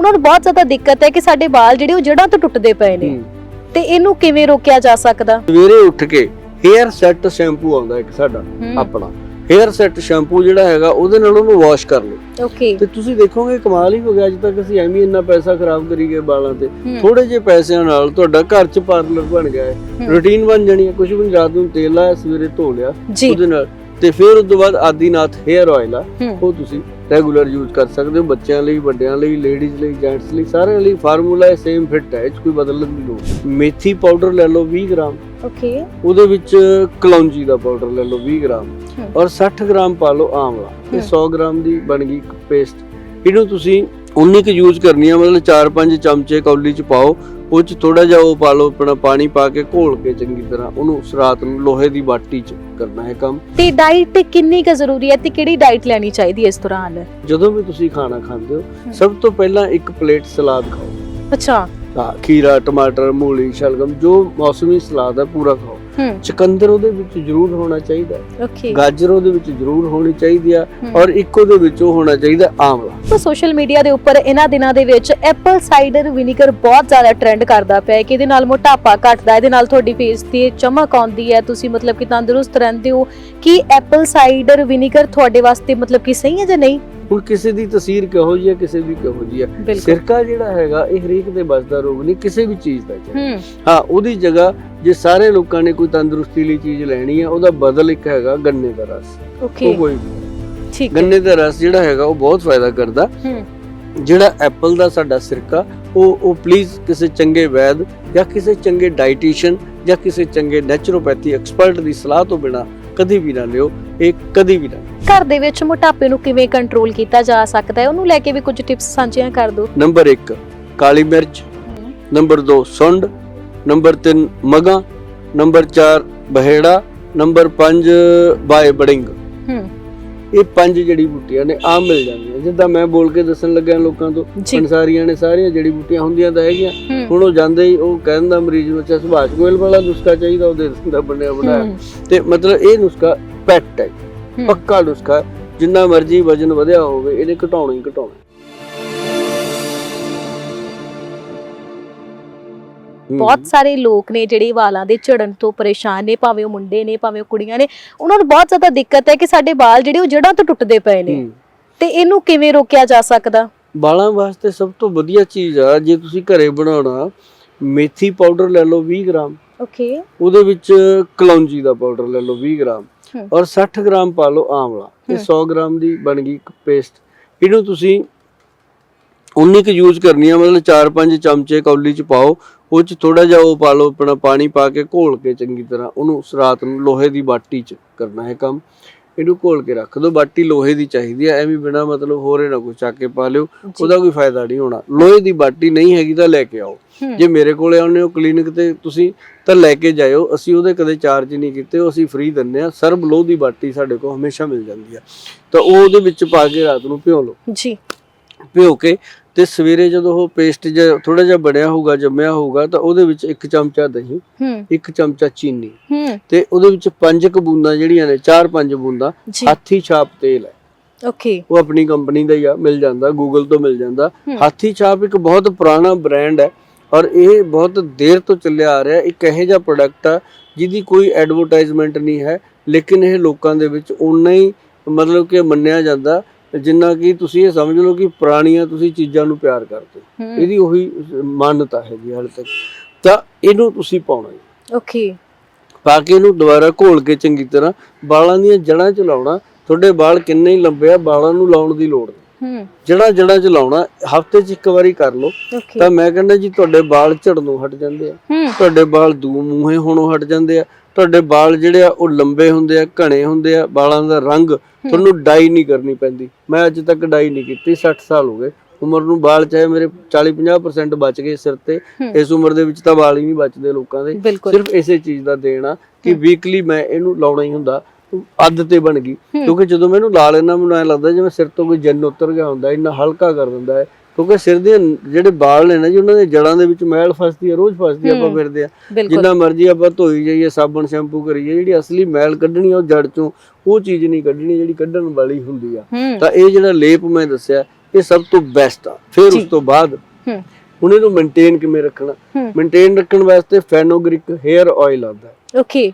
ਉਹਨਾਂ ਨੂੰ ਬਹੁਤ ਜ਼ਿਆਦਾ ਦਿੱਕਤ ਹੈ ਕਿ ਸਾਡੇ ਵਾਲ ਜਿਹੜੇ ਉਹ ਜੜ੍ਹਾਂ ਤੋਂ ਟੁੱਟਦੇ ਪਏ ਨੇ। ਤੇ ਇਹਨੂੰ ਕਿਵੇਂ ਰੋਕਿਆ ਜਾ ਸਕਦਾ? ਸਵੇਰੇ ਉੱਠ ਕੇ ਹੇਅਰ ਸੈੱਟ ਸ਼ੈਂਪੂ ਆਉਂਦਾ ਇੱਕ ਸਾਡਾ ਆਪਣਾ। ਹੇਅਰ ਸੈੱਟ ਸ਼ੈਂਪੂ ਜਿਹੜਾ ਹੈਗਾ ਉਹਦੇ ਨਾਲ ਉਹਨੂੰ ਵਾਸ਼ ਕਰ ਲਓ। ਓਕੇ। ਤੇ ਤੁਸੀਂ ਦੇਖੋਗੇ ਕਮਾਲ ਹੀ ਹੋ ਗਿਆ ਅੱਜ ਤੱਕ ਅਸੀਂ ਐਵੇਂ ਇੰਨਾ ਪੈਸਾ ਖਰਾਬ ਕਰੀ ਗਏ ਵਾਲਾਂ ਤੇ। ਥੋੜੇ ਜਿਹੇ ਪੈਸਿਆਂ ਨਾਲ ਤੁਹਾਡਾ ਘਰ 'ਚ ਪਾਰਲਰ ਬਣ ਗਿਆ ਹੈ। ਰੂਟੀਨ ਬਣ ਜਾਣੀ ਹੈ ਕੁਝ ਵੀ ਰਾਤ ਨੂੰ ਤੇਲ ਲਾਇਆ ਸਵੇਰੇ ਧੋ ਲਿਆ। ਉਹਦੇ ਨਾਲ ਤੇ ਫਿਰ ਉਸ ਤੋਂ ਬਾਅਦ ਆਦੀਨਾਥ ਹੇਅਰ ਆਇਲ ਆ। ਉਹ ਤੁਸੀਂ ਰੈਗੂਲਰ ਯੂਜ਼ ਕਰ ਸਕਦੇ ਹੋ ਬੱਚਿਆਂ ਲਈ ਵੱਡਿਆਂ ਲਈ ਲੇਡੀਜ਼ ਲਈ ਜੈਂਟਸ ਲਈ ਸਾਰਿਆਂ ਲਈ ਫਾਰਮੂਲਾ ਸੇਮ ਫਿੱਟ ਹੈ ਇਹ ਕੋਈ ਬਦਲਣ ਦੀ ਲੋੜ। ਮੇਥੀ ਪਾਊਡਰ ਲੈ ਲਓ 20 ਗ੍ਰਾਮ ਓਕੇ ਉਹਦੇ ਵਿੱਚ ਕਲੌਂਜੀ ਦਾ ਪਾਊਡਰ ਲੈ ਲਓ 20 ਗ੍ਰਾਮ। ਔਰ 60 ਗ੍ਰਾਮ ਪਾ ਲਓ ਆਮਲਾ ਇਹ ਹੂੰ। 100 ਗ੍ਰਾਮ ਦੀ ਬਣ ਗਈ ਪੇਸਟ ਇਹਨੂੰ ਤੁਸੀਂ ਉਨੀ ਕੁ ਯੂਜ਼ ਕਰਨੀ ਆ ਮਤਲਬ 4-5 ਚਮਚੇ ਕੌਲੀ ਚ ਪਾਓ ਉਹ ਚ ਥੋੜਾ ਜਿਹਾ ਉਹ ਪਾ ਲਓ ਆਪਣਾ ਪਾਣੀ ਪਾ ਕੇ ਘੋਲ ਕੇ ਚੰਗੀ ਤਰ੍ਹਾਂ। ਉਹਨੂੰ ਰਾਤ ਨੂੰ ਲੋਹੇ ਦੀ ਬਾਟੀ ਚ ਕਰਨਾ ਹੈ ਕੰਮ। ਤੇ ਡਾਈਟ ਕਿੰਨੀ ਕੁ ਜ਼ਰੂਰੀ ਹੈ ਤੇ ਕਿਹੜੀ ਡਾਈਟ ਲੈਣੀ ਚਾਹੀਦੀ ਹੈ ਇਸ ਦੌਰਾਨ? ਜਦੋਂ ਵੀ ਤੁਸੀਂ ਖਾਣਾ ਖਾਂਦੇ ਹੋ। ਸਭ ਤੋਂ ਪਹਿਲਾਂ ਇੱਕ ਪਲੇਟ ਸਲਾਦ ਖਾਓ। ਅੱਛਾ। ਹਾਂ ਖੀਰਾ ਟਮਾਟਰ ਮੂਲੀ ਸ਼ਲਗਮ ਜੋ ਮੌਸਮੀ ਸਲਾਦ ਹੈ ਪੂਰਾ ਖਾਓ। ਚਕੰਦਰ ਉਹਦੇ ਵਿੱਚ ਜ਼ਰੂਰ ਹੋਣਾ ਚਾਹੀਦਾ। ਓਕੇ ਗਾਜਰ ਉਹਦੇ ਵਿੱਚ ਜ਼ਰੂਰ ਹੋਣੀ ਚਾਹੀਦੀ ਆ। ਔਰ ਇੱਕ ਉਹਦੇ ਵਿੱਚ ਉਹ ਹੋਣਾ ਚਾਹੀਦਾ ਆਮਲਾ। ਤਾਂ ਸੋਸ਼ਲ ਮੀਡੀਆ ਦੇ ਉੱਪਰ ਇਹਨਾਂ ਦਿਨਾਂ ਦੇ ਵਿੱਚ ਐਪਲ ਸਾਈਡਰ ਵਿਨੀਗਰ ਬਹੁਤ ਜ਼ਿਆਦਾ ਟ੍ਰੈਂਡ ਕਰਦਾ ਪਿਆ ਹੈ। ਕਿ ਇਹਦੇ ਨਾਲ ਮੋਟਾਪਾ ਘਟਦਾ ਇਹਦੇ ਨਾਲ ਤੁਹਾਡੀ ਫੇਸ ਤੇ ਚਮਕ ਆਉਂਦੀ ਹੈ। ਤੁਸੀਂ ਮਤਲਬ ਕਿ ਤੰਦਰੁਸਤ ਰਹਿੰਦੇ ਹੋ। ਕੀ ਐਪਲ ਸਾਈਡਰ ਵਿਨੀਗਰ ਤੁਹਾਡੇ ਵਾਸਤੇ ਮਤਲਬ ਕਿ ਸਹੀ ਹੈ ਜਾਂ ਨਹੀਂ? ਹੁਣ ਕਿਸੇ ਦੀ ਤਸਵੀਰ ਕਿਹੋ ਹੈ ਕਿਸੇ ਦੀ ਕਿਹੋ ਬਿਲਕੁਲ। ਸਿਰਕਾ ਜਿਹੜਾ ਹੈਗਾ ਇਹ ਹਰੇਕ ਦੇ ਬਸ ਦਾ ਰੋਗ ਨਹੀਂ ਕਿਸੇ ਵੀ ਚੀਜ਼ ਦਾ ਹੈ। ਹੂੰ ਉਹਦੀ ਜਗ੍ਹਾ ਜੇ ਸਾਰੇ ਲੋਕਾਂ ਨੇ ਕੋਈ ਤੰਦਰੁਸਤੀ ਲਈ ਚੀਜ਼ ਲੈਣੀ ਹੈ ਉਹਦਾ ਬਦਲ ਇੱਕ ਹੈਗਾ ਗੰਨੇ ਦਾ ਰਸ। ਓਕੇ ਉਹ ਕੋਈ ਠੀਕ ਗੰਨੇ ਦਾ ਰਸ ਜਿਹੜਾ ਹੈਗਾ ਉਹ ਬਹੁਤ ਫਾਇਦਾ ਕਰਦਾ। ਜਿਹੜਾ ਐਪਲ ਦਾ ਸਾਡਾ ਸਿਰਕਾ ਉਹ ਉਹ ਪਲੀਜ਼ ਕਿਸੇ ਚੰਗੇ ਵੈਦ ਜਾਂ ਕਿਸੇ ਚੰਗੇ ਡਾਈਟੀਸ਼ੀਅਨ ਜਾਂ ਕਿਸੇ ਚੰਗੇ ਨੈਚੁਰੋਪੈਥੀ ਐਕਸਪਰਟ ਦੀ ਸਲਾਹ ਤੋਂ ਬਿਨਾ ਕਦੀ ਵੀ ਨਾ ਲਿਓ ਇਹ ਕਦੀ ਵੀ ਨਾ ਘਰ ਦੇ ਵਿੱਚ ਮੋਟਾਪੇ ਨੂੰ ਕਿਵੇਂ ਕੰਟਰੋਲ ਕੀਤਾ ਜਾ ਸਕਦਾ ਹੈ? ਉਹਨੂੰ ਲੈ ਕੇ ਵੀ ਕੁਝ ਟਿਪਸ ਸਾਂਝੀਆਂ ਕਰ ਦਿਓ। ਨੰਬਰ 1 ਕਾਲੀ ਮਿਰਚ। ਨੰਬਰ 2 ਸੁੰਡ। ਨੰਬਰ 3 ਮਗਾ। ਨੰਬਰ 4 ਬਹੇੜਾ। ਨੰਬਰ 5 ਬਾਏ ਬੜਿੰਗ। ਹੂੰ। ਇਹ ਪੰਜ ਜੜੀ ਬੂਟੀਆਂ ਨੇ ਆਮ ਮਿਲ ਜਾਂਦੀਆਂ। ਜਿੱਦਾਂ ਮੈਂ ਬੋਲ ਕੇ ਦੱਸਣ ਲੱਗਿਆ ਲੋਕਾਂ ਤੋਂ ਜੀ। ਪੰਸਾਰੀਆਂ ਨੇ ਸਾਰੀਆਂ ਜੜੀ ਬੂਟੀਆਂ ਹੁੰਦੀਆਂ ਤਾਂ ਹੈਗੀਆਂ। ਹੂੰ। ਹੁਣ ਉਹ ਜਾਂਦੇ ਹੀ ਉਹ ਕਹਿੰਦਾ ਮਰੀਜ਼ ਨੂੰ ਅੱਛਾ ਸੁਭਾਸ਼ ਗੋਇਲ ਵਾਲਾ ਨੁਸਖਾ ਚਾਹੀਦਾ ਉਹ ਦੇ ਦਿੰਦਾ ਬਣਿਆ ਬਣਾਇਆ। ਹੂੰ, ਤੇ ਮਤਲਬ ਇਹ ਨੁਸਖਾ ਪੈਟ ਹੈ ਹੂੰ। ਪੱਕਾ ਨੁਸਖਾ। ਜਿੰਨਾ ਮਰਜ਼ੀ ਵਜਨ ਵਧਿਆ ਹੋਵੇ ਇਹਨੇ ਘਟਾਉਣਾ ਹੀ ਘਟਾਉਣਾ। ਬਹੁਤ ਸਾਰੇ ਲੋਕ ਨੇ ਜਿਹੜੇ ਵਾਲਾਂ ਦੇ ਝੜਨ ਤੋਂ ਪਰੇਸ਼ਾਨ ਨੇ ਭਾਵੇਂ ਉਹ ਮੁੰਡੇ ਨੇ ਭਾਵੇਂ ਉਹ ਕੁੜੀਆਂ ਨੇ ਉਹਨਾਂ ਨੂੰ ਬਹੁਤ ਜ਼ਿਆਦਾ ਦਿੱਕਤ ਹੈ ਕਿ ਸਾਡੇ ਵਾਲ ਜਿਹੜੇ ਉਹ ਜੜ੍ਹਾਂ ਤੋਂ ਟੁੱਟਦੇ ਪਏ ਨੇ। ਤੇ ਇਹਨੂੰ ਕਿਵੇਂ ਰੋਕਿਆ ਜਾ ਸਕਦਾ ਵਾਲਾਂ ਵਾਸਤੇ ਸਭ ਤੋਂ ਵਧੀਆ ਚੀਜ਼ ਆ ਜੇ ਤੁਸੀਂ ਘਰੇ ਬਣਾਉਣਾ ਮੇਥੀ ਪਾਊਡਰ ਲੈ ਲਓ 20 ਗ੍ਰਾਮ ਓਕੇ ਉਹਦੇ ਵਿੱਚ ਕਲੌਂਜੀ ਦਾ ਪਾਊਡਰ ਲੈ ਲਓ 20 ਗ੍ਰਾਮ। ਔਰ 60 ਗ੍ਰਾਮ ਪਾ ਲਓ ਆਮਲਾ ਇਹ ਹੂੰ। 100 ਗ੍ਰਾਮ ਦੀ ਬਣ ਗਈ ਇੱਕ ਪੇਸਟ। ਇਹਨੂੰ ਤੁਸੀਂ ਉਨੀ ਕੁ ਯੂਜ਼ ਕਰਨੀ ਆ ਮਤਲਬ 4-5 ਚਮਚੇ ਕੌਲੀ ਚ ਪਾਓ ਉਹ ਚ ਥੋੜਾ ਜਿਹਾ ਉਹ ਪਾ ਲਓ ਆਪਣਾ ਪਾਣੀ ਪਾ ਕੇ ਘੋਲ ਕੇ ਚੰਗੀ ਤਰ੍ਹਾਂ। ਉਹਨੂੰ ਰਾਤ ਨੂੰ ਲੋਹੇ ਦੀ ਬਾਟੀ ਚ ਕਰਨਾ ਹੈ ਕੰਮ। ਇਹਨੂੰ ਘੋਲ ਕੇ ਰੱਖ ਦਿਓ ਬਾਟੀ ਲੋਹੇ ਦੀ ਚਾਹੀਦੀ ਹੈ ਐਵੇਂ ਬਿਨਾ ਮਤਲਬ ਹੋਰੇ ਨਾ ਕੋਈ ਚੱਕ ਕੇ ਪਾ ਲਿਓ ਉਹਦਾ ਕੋਈ ਫਾਇਦਾ ਨਹੀਂ ਹੋਣਾ। ਲੋਹੇ ਦੀ ਬਾਟੀ ਨਹੀਂ ਹੈਗੀ ਤਾਂ ਲੈ ਕੇ ਆਓ। ਜੇ ਮੇਰੇ ਕੋਲੇ ਆਉਂਦੇ ਹੋ ਕਲੀਨਿਕ ਤੇ ਤੁਸੀਂ ਤਾਂ ਲੈ ਕੇ ਜਾਇਓ। ਅਸੀਂ ਉਹਦੇ ਕਦੇ ਚਾਰਜ ਨਹੀਂ ਕੀਤੇ ਉਹ ਅਸੀਂ ਫ੍ਰੀ ਦਿੰਨੇ ਆ ਸਰਬ ਲੋਹ ਦੀ ਬਾਟੀ ਸਾਡੇ ਕੋਲ ਹਮੇਸ਼ਾ ਮਿਲ ਜਾਂਦੀ ਆ। ਤਾਂ ਉਹ ਉਹਦੇ ਵਿੱਚ ਪਾ ਕੇ ਰਾਤ ਨੂੰ ਭਿਓ ਲਓ। ਜੀ। ਭਿਓ ਕੇ ਤੇ ਸਵੇਰੇ ਜਦੋਂ ਉਹ ਪੇਸਟ ਜਿਹਾ ਥੋੜਾ ਜਿਹਾ ਬਣਿਆ ਹੋਊਗਾ ਜੰਮਿਆ ਹੋਊਗਾ ਤਾਂ ਉਹਦੇ ਵਿੱਚ ਇੱਕ ਚਮਚਾ ਦਹੀਂ ਹੂੰ। ਇੱਕ ਚਮਚਾ ਚੀਨੀ ਹੂੰ। ਤੇ ਉਹਦੇ ਵਿੱਚ ਪੰਜ ਕੁ ਬੂੰਦਾਂ ਜਿਹੜੀਆਂ ਨੇ ਚਾਰ ਪੰਜ ਬੂੰਦਾਂ ਜੀ। ਹਾਥੀ ਛਾਪ ਤੇਲ ਹੈ। ਓਕੇ। ਉਹ ਆਪਣੀ ਕੰਪਨੀ ਦਾ ਹੀ ਆ ਮਿਲ ਜਾਂਦਾ ਗੂਗਲ ਤੋਂ ਮਿਲ ਜਾਂਦਾ। ਹੂੰ। ਹਾਥੀ ਛਾਪ ਇੱਕ ਬਹੁਤ ਪੁਰਾਣਾ ਬ੍ਰਾਂਡ ਹੈ ਔਰ ਇਹ ਬਹੁਤ ਦੇਰ ਤੋਂ ਚੱਲਿਆ ਆ ਰਿਹਾ ਇੱਕ ਇਹੋ ਜਿਹਾ ਪ੍ਰੋਡਕਟ ਆ ਜਿਹਦੀ ਕੋਈ ਐਡਵਰਟਾਈਜ਼ਮੈਂਟ ਨਹੀਂ ਹੈ ਲੇਕਿਨ ਇਹ ਲੋਕਾਂ ਦੇ ਵਿੱਚ ਉਨਾ ਹੀ ਮਤਲਬ ਕਿ ਮੰਨਿਆ ਜਾਂਦਾ ਜਿੰਨਾ ਕਿ ਤੁਸੀਂ ਇਹ ਸਮਝ ਲਓ ਕਿ ਪੁਰਾਣੀਆਂ ਤੁਸੀਂ ਚੀਜ਼ਾਂ ਨੂੰ ਪਿਆਰ ਕਰਦੇ ਹੋ। ਹੂੰ। ਇਹਦੀ ਉਹੀ ਮਾਨਤਾ ਹੈ ਜੀ ਹਾਲੇ ਤੱਕ। ਤਾਂ ਇਹਨੂੰ ਤੁਸੀਂ ਪਾਉਣਾ ਜੀ। ਓਕੇ। ਪਾ ਕੇ ਇਹਨੂੰ ਦੁਬਾਰਾ ਘੋਲ ਕੇ ਚੰਗੀ ਤਰ੍ਹਾਂ ਵਾਲਾਂ ਦੀਆਂ ਜੜ੍ਹਾਂ 'ਚ ਲਾਉਣਾ। ਤੁਹਾਡੇ ਵਾਲ ਕਿੰਨੇ ਹੀ ਲੰਬੇ ਆ ਵਾਲਾਂ ਨੂੰ ਲਾਉਣ ਦੀ ਲੋੜ ਨਹੀਂ। ਹੂੰ। ਜੜ੍ਹਾਂ ਜੜ੍ਹਾਂ 'ਚ ਲਾਉਣਾ ਹਫ਼ਤੇ 'ਚ ਇੱਕ ਵਾਰੀ ਕਰ ਲਓ। ਤਾਂ ਮੈਂ ਕਹਿੰਦਾ ਜੀ ਤੁਹਾਡੇ ਵਾਲ ਝੜਨੋਂ ਹਟ ਜਾਂਦੇ ਆ। ਹੂੰ। ਤੁਹਾਡੇ ਵਾਲ ਦੂ ਮੂੰਹੇ ਹੋਣੋਂ ਹਟ ਜਾਂਦੇ ਆ। ਤੁਹਾਡੇ ਵਾਲ ਜਿਹੜੇ ਆ ਉਹ ਲੰਬੇ ਹੁੰਦੇ ਆ ਘਣੇ ਹੁੰਦੇ ਆ ਵਾਲਾਂ ਦਾ ਰੰਗ ਤੁਹਾਨੂੰ ਡਾਈ ਨਹੀਂ ਕਰਨੀ ਪੈਂਦੀ। ਮੈਂ ਅੱਜ ਤੱਕ ਡਾਈ ਨਹੀਂ ਕੀਤੀ 60 ਸਾਲ ਹੋ ਗਏ। ਉਮਰ ਨੂੰ ਵਾਲ ਚਾਹੇ ਮੇਰੇ 40-50% ਬਚ ਗਏ ਸਿਰ ਤੇ। ਇਸ ਉਮਰ ਦੇ ਵਿੱਚ ਤਾਂ ਵਾਲ ਹੀ ਨਹੀਂ ਬਚਦੇ ਲੋਕਾਂ ਦੇ। ਸਿਰਫ ਇਸੇ ਚੀਜ਼ ਦਾ ਦੇਣਾ ਕਿ ਵੀਕਲੀ ਮੈਂ ਇਹਨੂੰ ਲਾਉਣਾ ਹੀ ਹੁੰਦਾ ਅੱਧ ਤੇ ਬਣ ਗਈ। ਕਿਉਂਕਿ ਜਦੋਂ ਮੈਨੂੰ ਲਾ ਲੈਣਾ ਮੈਨੂੰ ਐ ਲੱਗਦਾ ਜਿਵੇਂ ਸਿਰ ਤੋਂ ਕੋਈ ਜੰਨ ਉਤਰ ਗਿਆ ਹੁੰਦਾ ਇੰਨਾ ਹਲਕਾ ਕਰ ਦਿੰਦਾ ਹੈ। ਕਿਉਂਕਿ ਸਿਰ ਦੇ ਜਿਹੜੇ ਵਾਲ ਨੇ ਨਾ ਜੀ ਉਹਨਾਂ ਦੇ ਜੜਾਂ ਦੇ ਵਿੱਚ ਮੈਲ ਫਸਦੀ ਹੈ ਰੋਜ਼ ਫਸਦੀ ਹੈ, ਆਪਾਂ। ਫਿਰਦੇ ਆ। ਜਿੰਨਾ ਮਰਜ਼ੀ ਆਪਾਂ ਧੋਈ ਜਾਈਏ ਸਾਬਣ ਸ਼ੈਂਪੂ ਕਰੀਏ ਜਿਹੜੀ ਅਸਲੀ ਮੈਲ ਕੱਢਣੀ ਆ ਉਹ ਜੜ ਚੋਂ ਉਹ ਚੀਜ਼ ਨਹੀਂ ਕੱਢਣੀ ਜਿਹੜੀ ਕੱਢਣ ਵਾਲੀ ਹੁੰਦੀ ਆ। ਤਾਂ ਇਹ ਜਿਹੜਾ ਲੇਪ ਮੈਂ ਦੱਸਿਆ ਇਹ ਸਭ ਤੋਂ ਬੈਸਟ ਆ। ਫਿਰ। ਉਸ ਤੋਂ ਬਾਅਦ ਹੁਣ ਇਹਨੂੰ ਮੇਨਟੇਨ ਕਿਵੇਂ ਰੱਖਣਾ? ਮੇਨਟੇਨ ਰੱਖਣ ਵਾਸਤੇ ਫੈਨੋਗ੍ਰਿਕ 헤ਅਰ ਆਇਲ ਆਉਂਦਾ ਓਕੇ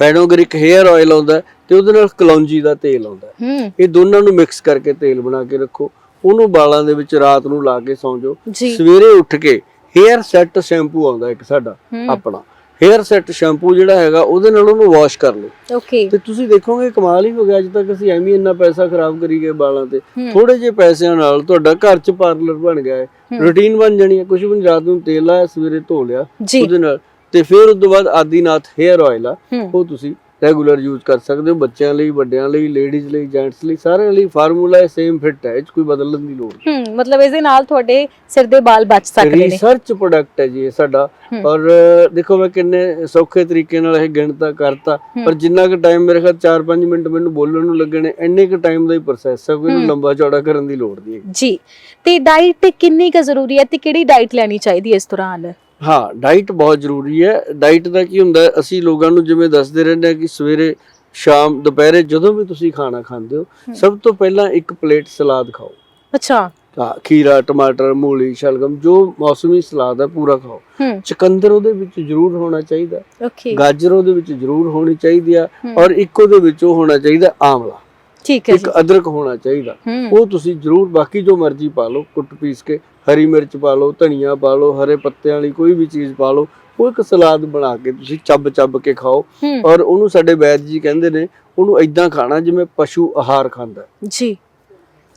ਫੈਨੋਗ੍ਰਿਕ 헤ਅਰ ਆਇਲ ਆਉਂਦਾ ਤੇ ਉਹਦੇ ਨਾਲ ਕਲੌਂਜੀ ਦਾ ਤੇਲ ਆਉਂਦਾ ਇਹ ਦੋਨਾਂ ਨੂੰ ਮਿਕਸ ਕਰਕੇ ਤੇਲ ਬਣਾ ਕੇ ਰੱਖੋ। ਉਹਨੂੰ ਵਾਲਾਂ ਦੇ ਵਿੱਚ ਰਾਤ ਨੂੰ ਲਾ ਕੇ ਸੌਂ ਜਾਓ। ਸਵੇਰੇ ਉੱਠ ਕੇ ਹੇਅਰ ਸੈੱਟ ਸ਼ੈਂਪੂ ਆਉਂਦਾ ਇੱਕ ਸਾਡਾ ਆਪਣਾ। ਹੇਅਰ ਸੈੱਟ ਸ਼ੈਂਪੂ ਜਿਹੜਾ ਹੈਗਾ ਉਹਦੇ ਨਾਲ ਉਹਨੂੰ ਵਾਸ਼ ਕਰ ਲਓ। ਓਕੇ ਤੇ ਤੁਸੀਂ ਦੇਖੋਗੇ ਕਮਾਲ ਹੀ ਹੋ ਗਿਆ ਅੱਜ ਤੱਕ ਅਸੀਂ ਐਵੇਂ ਇੰਨਾ ਪੈਸਾ ਖਰਾਬ ਕਰੀ ਗਏ ਵਾਲਾਂ ਤੇ। ਥੋੜੇ ਜਿਹੇ ਪੈਸਿਆਂ ਨਾਲ ਤੁਹਾਡਾ ਘਰ 'ਚ ਪਾਰਲਰ ਬਣ ਗਿਆ ਹੈ। ਰੁਟੀਨ ਬਣ ਜਾਣੀ ਹੈ। ਕੁਝ ਵੀ ਰਾਤ ਨੂੰ ਤੇਲ ਲਾਇਆ ਸਵੇਰੇ ਧੋ ਲਿਆ ਉਹਦੇ ਨਾਲ। ਤੇ ਫਿਰ ਉਸ ਤੋਂ ਬਾਅਦ ਆਦੀਨਾਥ ਹੇਅਰ ਆਇਲ ਆ ਉਹ ਤੁਸੀਂ ਰੈਗੂਲਰ ਯੂਜ਼ ਕਰ ਸਕਦੇ ਹੋ ਬੱਚਿਆਂ ਲਈ ਵੱਡਿਆਂ ਲਈ ਲੇਡੀਜ਼ ਲਈ ਜੈਂਟਸ ਲਈ ਸਾਰਿਆਂ ਲਈ ਫਾਰਮੂਲਾ ਹੈ ਸੇਮ ਫਿੱਟ ਹੈ ਇਹ 'ਚ ਕੋਈ ਬਦਲਣ ਦੀ ਲੋੜ ਨਹੀਂ ਹੂੰ ਮਤਲਬ ਇਸ ਦੇ ਨਾਲ ਤੁਹਾਡੇ ਸਿਰ ਦੇ ਵਾਲ ਬਚ ਸਕਦੇ ਨੇ ਰਿਸਰਚ ਪ੍ਰੋਡਕਟ ਹੈ ਜੀ ਇਹ ਸਾਡਾ। ਔਰ ਦੇਖੋ ਮੈਂ ਕਿੰਨੇ ਸੌਖੇ ਤਰੀਕੇ ਨਾਲ ਇਹ ਗਿਣਤਾ ਕਰਤਾ। ਪਰ ਜਿੰਨਾ ਕੁ ਟਾਈਮ ਮੇਰੇ ਖਿਆਲ 4-5 ਮਿੰਟ ਮੈਨੂੰ ਬੋਲਣ ਨੂੰ ਲੱਗਣੇ ਇੰਨੇ ਕੁ ਟਾਈਮ ਦਾ ਹੀ ਪ੍ਰੋਸੈਸ ਹੈ ਕੋਈ। ਲੰਬਾ ਚੌੜਾ ਕਰਨ ਦੀ ਲੋੜ ਨਹੀਂ। ਜੀ ਤੇ ਡਾਈਟ ਕਿੰਨੀ ਕੁ ਜ਼ਰੂਰੀ ਹੈ ਤੇ ਕਿਹੜੀ ਡਾਈਟ ਲੈਣੀ ਚਾਹੀਦੀ ਹੈ ਇਸ ਦੌਰਾਨ ਹਾਂ ਡਾਈਟ ਬਹੁਤ ਜ਼ਰੂਰੀ ਹੈ। ਡਾਈਟ ਦਾ ਕੀ ਹੁੰਦਾ ਅਸੀਂ ਲੋਕਾਂ ਨੂੰ ਜਿਵੇਂ ਦੱਸਦੇ ਰਹਿੰਦੇ ਹਾਂ ਕਿ ਸਵੇਰੇ ਸ਼ਾਮ ਦੁਪਹਿਰੇ ਜਦੋਂ ਵੀ ਤੁਸੀਂ ਖਾਣਾ ਖਾਂਦੇ ਹੋ। ਸਭ ਤੋਂ ਪਹਿਲਾਂ ਇੱਕ ਪਲੇਟ ਸਲਾਦ ਖਾਓ। ਅੱਛਾ। ਹਾਂ ਖੀਰਾ ਟਮਾਟਰ ਮੂਲੀ ਸ਼ਲਗਮ ਜੋ ਮੌਸਮੀ ਸਲਾਦ ਹੈ ਪੂਰਾ ਖਾਓ। ਚੁਕੰਦਰ ਉਹਦੇ ਵਿੱਚ ਜ਼ਰੂਰ ਹੋਣਾ ਚਾਹੀਦਾ। ਓਕੇ ਗਾਜਰ ਉਹਦੇ ਵਿੱਚ ਜ਼ਰੂਰ ਹੋਣੀ ਚਾਹੀਦੀ ਆ। ਔਰ ਇੱਕ ਉਹਦੇ ਵਿੱਚ ਉਹ ਹੋਣਾ ਚਾਹੀਦਾ ਆਮਲਾ ਠੀਕ ਹੈ ਇੱਕ ਅਦਰਕ ਹੋਣਾ ਚਾਹੀਦਾ। ਉਹ ਤੁਸੀਂ ਜ਼ਰੂਰ ਬਾਕੀ ਜੋ ਮਰਜ਼ੀ ਪਾ ਲਓ ਕੁੱਟ ਪੀਸ ਕੇ ਹਰੀ ਮਿਰਚ ਪਾ ਲਓ ਧਨੀਆ ਪਾ ਲਓ ਹਰੇ ਪੱਤਿਆਂ ਵਾਲੀ ਕੋਈ ਵੀ ਚੀਜ਼ ਪਾ ਲਓ ਉਹ ਇੱਕ ਸਲਾਦ ਬਣਾ ਕੇ ਤੁਸੀਂ ਚੱਬ ਚੱਬ ਕੇ ਖਾਓ। ਔਰ ਉਹਨੂੰ ਸਾਡੇ ਵੈਦ ਜੀ ਕਹਿੰਦੇ ਨੇ ਉਹਨੂੰ ਇਦਾਂ ਖਾਣਾ ਜਿਵੇਂ ਪਸ਼ੂ ਆਹਾਰ ਖਾਂਦਾ। ਜੀ।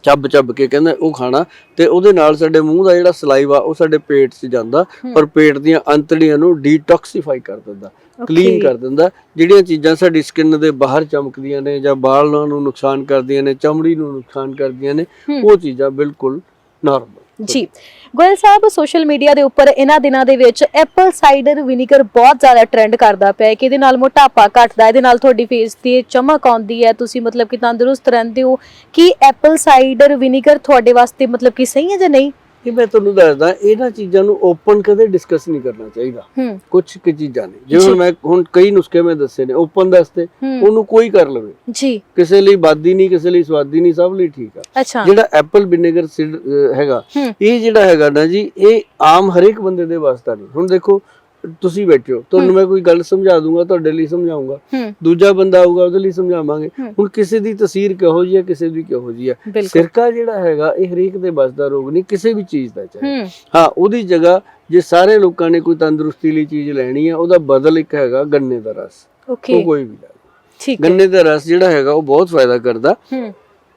ਚੱਬ ਚੱਬ ਕੇ ਕਹਿੰਦਾ ਉਹ ਖਾਣਾ ਤੇ ਉਹਦੇ ਨਾਲ ਸਾਡੇ ਮੂੰਹ ਦਾ ਜਿਹੜਾ ਸਲਾਈਵਾ ਉਹ ਸਾਡੇ ਪੇਟ 'ਚ ਜਾਂਦਾ। ਔਰ ਪੇਟ ਦੀਆਂ ਅੰਤੜੀਆਂ ਨੂੰ ਡੀਟੌਕਸੀਫਾਈ ਕਰ ਦਿੰਦਾ ਕਲੀਨ. ਕਰ ਦਿੰਦਾ ਜਿਹੜੀਆਂ ਚੀਜ਼ਾਂ ਸਾਡੀ ਸਕਿਨ ਦੇ ਬਾਹਰ ਚਮਕਦੀਆਂ ਨੇ ਜਾਂ ਵਾਲਾਂ ਨੂੰ ਨੁਕਸਾਨ ਕਰਦੀਆਂ ਨੇ ਚਮੜੀ ਨੂੰ ਨੁਕਸਾਨ ਕਰਦੀਆਂ ਨੇ। ਉਹ ਚੀਜ਼ਾਂ ਬਿਲਕੁਲ ਨਾਰਮਲ ਜੀ। ਗੋਇਲ ਸਾਹਿਬ ਸੋਸ਼ਲ ਮੀਡੀਆ ਦੇ ਉੱਪਰ ਇਹਨਾਂ ਦਿਨਾਂ ਦੇ ਵਿੱਚ ਐਪਲ ਸਾਈਡਰ ਵਿਨੀਗਰ ਬਹੁਤ ਜ਼ਿਆਦਾ ਟ੍ਰੈਂਡ ਕਰਦਾ ਪਿਆ ਹੈ ਕਿ ਇਹਦੇ ਨਾਲ ਮੋਟਾਪਾ ਘਟਦਾ ਇਹਦੇ ਨਾਲ ਤੁਹਾਡੀ ਫੇਸ ਤੇ ਚਮਕ ਆਉਂਦੀ ਹੈ। ਤੁਸੀਂ ਮਤਲਬ ਕਿ ਤੰਦਰੁਸਤ ਰਹਿੰਦੇ ਹੋ। ਕੀ ਐਪਲ ਸਾਈਡਰ ਵਿਨੀਗਰ ਤੁਹਾਡੇ ਵਾਸਤੇ ਮਤਲਬ ਕਿ ਸਹੀ ਹੈ ਜਾਂ ਨਹੀਂ? ਇਹ ਮੈਂ ਤੁਹਾਨੂੰ ਦੱਸਦਾ ਇਹਨਾਂ ਚੀਜ਼ਾਂ ਨੂੰ ਓਪਨ ਕਦੇ ਡਿਸਕਸ ਨਹੀਂ ਕਰਨਾ ਚਾਹੀਦਾ। ਹੂੰ। ਕੁਝ ਕੁ ਚੀਜ਼ਾਂ ਨੇ। ਜਿਵੇਂ। ਮੈਂ ਹੁਣ ਕਈ ਨੁਸਖੇ ਮੈਂ ਦੱਸੇ ਨੇ ਓਪਨ ਦੱਸਤੇ ਉਹਨੂੰ ਕੋਈ ਕਰ ਲਵੇ। ਜੀ। ਕਿਸੇ ਲਈ ਬਾਦੀ ਨਹੀਂ ਕਿਸੇ ਲਈ ਸਵਾਦੀ ਨਹੀਂ ਸਭ ਲਈ ਠੀਕ ਆ। ਜਿਹੜਾ ਐਪਲ ਵਿਨੇਗਰ ਹੈਗਾ ਇਹ ਜਿਹੜਾ ਹੈਗਾ ਨਾ ਜੀ ਇਹ ਆਮ ਹਰੇਕ ਬੰਦੇ ਦੇ ਵਾਸਤਾ ਨਹੀਂ। ਹੁਣ ਦੇਖੋ ਤੁਸੀਂ ਬੈਠੇ ਹੋ। ਤੁਹਾਨੂੰ। ਮੈਂ ਕੋਈ ਗੱਲ ਸਮਝਾ ਦੂੰਗਾ ਤੁਹਾਡੇ ਲਈ ਸਮਝਾਉਂਗਾ। ਦੂਜਾ ਬੰਦਾ ਆਊਗਾ ਉਹਦੇ ਲਈ ਸਮਝਾਵਾਂਗੇ। ਹੁਣ ਕਿਸੇ ਦੀ ਤਸਵੀਰ ਕਿਹੋ ਜੀ ਹੈ ਕਿਸੇ ਦੀ ਕਿਹੋ ਜੀ ਹੈ। ਸਿਰਕਾ ਜਿਹੜਾ ਹੈਗਾ ਇਹ ਹਰੇਕ ਦੇ ਬਸ ਦਾ ਰੋਗ ਨਹੀਂ ਕਿਸੇ ਵੀ ਚੀਜ਼ ਦਾ ਚਾਹੇ। ਹੂੰ। ਉਹਦੀ ਜਗ੍ਹਾ ਜੇ ਸਾਰੇ ਲੋਕਾਂ ਨੇ ਕੋਈ ਤੰਦਰੁਸਤੀ ਲਈ ਚੀਜ਼ ਲੈਣੀ ਹੈ ਉਹਦਾ ਬਦਲ ਇੱਕ ਹੈਗਾ ਗੰਨੇ ਦਾ ਰਸ। ਉਹ ਕੋਈ ਵੀ। ਠੀਕ ਹੈ। ਗੰਨੇ ਦਾ ਰਸ ਜਿਹੜਾ ਹੈਗਾ ਉਹ ਬਹੁਤ ਫਾਇਦਾ ਕਰਦਾ।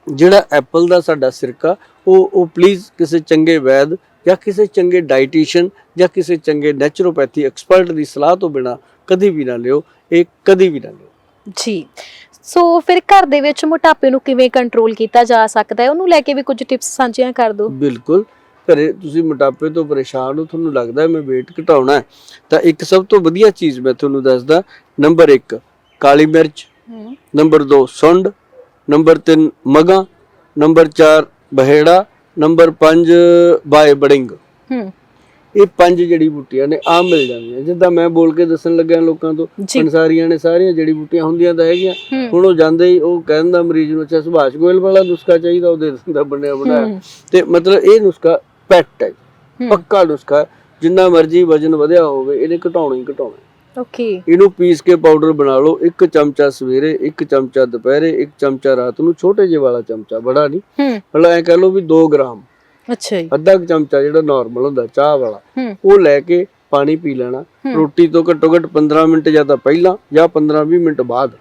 ਜਿਹੜਾ ਐਪਲ ਦਾ ਸਾਡਾ ਸਿਰਕਾ ਉਹ ਉਹ ਪਲੀਜ਼ ਕਿਸੇ ਚੰਗੇ ਵੈਦ ਜਾਂ ਕਿਸੇ ਚੰਗੇ ਡਾਈਟੀਸ਼ੀਅਨ ਜਾਂ ਕਿਸੇ ਚੰਗੇ ਨੈਚੁਰੋਪੈਥੀ ਐਕਸਪਰਟ ਦੀ ਸਲਾਹ ਤੋਂ ਬਿਨਾ ਕਦੀ ਵੀ ਨਾ ਲਿਓ ਇਹ ਕਦੀ ਵੀ ਨਾ ਲਿਓ। ਜੀ। ਸੋ ਫਿਰ ਘਰ ਦੇ ਵਿੱਚ ਮੋਟਾਪੇ ਨੂੰ ਕਿਵੇਂ ਕੰਟਰੋਲ ਕੀਤਾ ਜਾ ਸਕਦਾ ਹੈ? ਉਹਨੂੰ ਲੈ ਕੇ ਵੀ ਕੁਝ ਟਿਪਸ ਸਾਂਝੀਆਂ ਕਰ ਦਿਓ। ਬਿਲਕੁਲ। ਘਰੇ ਤੁਸੀਂ ਮੋਟਾਪੇ ਤੋਂ ਪਰੇਸ਼ਾਨ ਹੋ ਤੁਹਾਨੂੰ ਲੱਗਦਾ ਮੈਂ weight ਘਟਾਉਣਾ ਹੈ ਤਾਂ ਇੱਕ ਸਭ ਤੋਂ ਵਧੀਆ ਚੀਜ਼ ਮੈਂ ਤੁਹਾਨੂੰ ਦੱਸਦਾ ਨੰਬਰ 1 ਕਾਲੀ ਮਿਰਚ ਨੰਬਰ 2 ਸੁੰਡ ਨੰਬਰ 3 ਮਗਾ ਨੰਬਰ 4 ਬਹੇੜਾ ਨੰਬਰ 5 ਬਾਏ ਬੜਿੰਗ। ਹੂੰ। ਇਹ ਪੰਜ ਜੜੀ ਬੂਟੀਆਂ ਨੇ ਆਮ ਮਿਲ ਜਾਂਦੀਆਂ। ਜਿੱਦਾਂ ਮੈਂ ਬੋਲ ਕੇ ਦੱਸਣ ਲੱਗਿਆ ਲੋਕਾਂ ਤੋਂ ਜੀ। ਪੰਸਾਰੀਆਂ ਨੇ ਸਾਰੀਆਂ ਜੜੀ ਬੂਟੀਆਂ ਹੁੰਦੀਆਂ ਤਾਂ ਹੈਗੀਆਂ। ਹੁਣ ਉਹ ਜਾਂਦੇ ਹੀ ਉਹ ਕਹਿੰਦਾ ਮਰੀਜ਼ ਨੂੰ ਅੱਛਾ ਸੁਭਾਸ਼ ਗੋਇਲ ਵਾਲਾ ਨੁਸਖਾ ਚਾਹੀਦਾ ਉਹ ਦੇ ਦਿੰਦਾ ਬਣਿਆ ਬਣਾਇਆ। ਤੇ ਮਤਲਬ ਇਹ ਨੁਸਖਾ ਪੈਟ ਹੈ। ਪੱਕਾ ਨੁਸਖਾ। ਜਿੰਨਾ ਮਰਜ਼ੀ ਵਜਨ ਵਧਿਆ ਹੋਵੇ ਇਹਨੇ ਘਟਾਉਣਾ ਹੀ ਘਟਾਉਣਾ। ਓਕੇ ਇਹਨੂੰ ਪੀਸ ਕੇ ਪਾਊਡਰ ਬਣਾ ਲਓ। ਇੱਕ ਚਮਚਾ ਸਵੇਰੇ ਇੱਕ ਚਮਚਾ ਦੁਪਹਿਰੇ ਇੱਕ ਚਮਚਾ ਰਾਤ ਨੂੰ। ਛੋਟੇ ਜਿਹੇ ਵਾਲਾ ਚਮਚਾ ਬੜਾ ਨਹੀਂ। ਮਤਲਬ ਐ ਕਹ ਲਓ ਵੀ 2 ਗ੍ਰਾਮ। ਅੱਛਾ ਜੀ। ਅੱਧਾ ਚਮਚਾ ਜਿਹੜਾ ਨਾਰਮਲ ਹੁੰਦਾ ਚਾਹ ਵਾਲਾ ਉਹ ਲੈ ਕੇ ਪਾਣੀ ਪੀ ਲੈਣਾ। ਰੋਟੀ ਤੋਂ ਘੱਟੋ ਘੱਟ 15 ਮਿੰਟ ਜਾਂ ਤਾਂ ਪਹਿਲਾਂ ਜਾਂ 15-20 ਮਿੰਟ ਬਾਅਦ।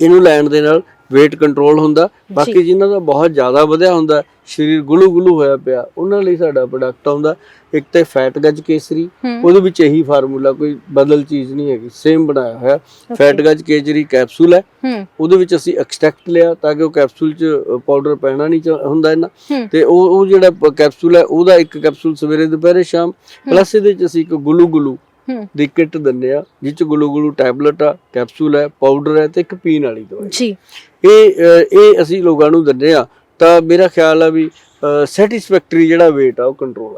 ਇਹਨੂੰ ਲੈਣ ਦੇ ਨਾਲ weight ਕੰਟਰੋਲ ਹੁੰਦਾ। ਬਾਕੀ ਜਿਨ੍ਹਾਂ ਦਾ ਬਹੁਤ ਜ਼ਿਆਦਾ ਵਧਿਆ ਹੁੰਦਾ ਸਰੀਰ ਗੁਲੂ ਗੁਲੂ ਹੋਇਆ ਪਿਆ ਉਹਨਾਂ ਲਈ ਸਾਡਾ ਪ੍ਰੋਡਕਟ ਆਉਂਦਾ। ਇੱਕ ਤੇ ਫੈਟ ਗੱਜ ਕੇਸਰੀ ਉਹਦੇ ਵਿੱਚ ਇਹੀ ਫਾਰਮੂਲਾ ਕੋਈ ਬਦਲ ਚੀਜ਼ ਨਹੀਂ ਹੈਗੀ ਸੇਮ ਬਣਾਇਆ ਹੋਇਆ। ਫੈਟ ਗੱਜ ਕੇਜਰੀ ਕੈਪਸੂਲ ਹੈ। ਉਹਦੇ ਵਿੱਚ ਅਸੀਂ ਐਕਸਟ੍ਰੈਕਟ ਲਿਆ ਤਾਂ ਕਿ ਉਹ ਕੈਪਸੂਲ 'ਚ ਪਾਊਡਰ ਪੈਣਾ ਨਹੀਂ ਹੁੰਦਾ ਇਹਨਾਂ ਤੇ ਉਹ ਉਹ ਜਿਹੜਾ ਕੈਪਸੂਲ ਹੈ ਉਹਦਾ ਇੱਕ ਕੈਪਸੂਲ ਸਵੇਰੇ ਦੁਪਹਿਰੇ ਸ਼ਾਮ ਪਲੱਸ ਇਹਦੇ 'ਚ ਅਸੀਂ ਇੱਕ ਗੁਲੂ ਗੁਲੂ ਦੀ ਕਿੱਟ ਦਿੰਦੇ ਆ ਜਿਸ 'ਚ ਗੁਲੂ ਗੁਲੂ ਟੈਬਲੇਟ ਆ ਕੈਪਸੂਲ ਹੈ ਪਾਊਡਰ ਹੈ ਤੇ ਇੱਕ ਪੀਣ ਵਾਲੀ ਦਵਾਈ ਜੀ। ਇਹ ਇਹ ਅਸੀਂ ਲੋਕਾਂ ਨੂੰ ਦਿੰਦੇ ਆ। ਤਾਂ ਮੇਰਾ ਖਿਆਲ ਆ ਵੀ ਸੈਟੀਸਫੈਕਟਰੀ ਜਿਹੜਾ weight ਆ ਉਹ ਕੰਟਰੋਲ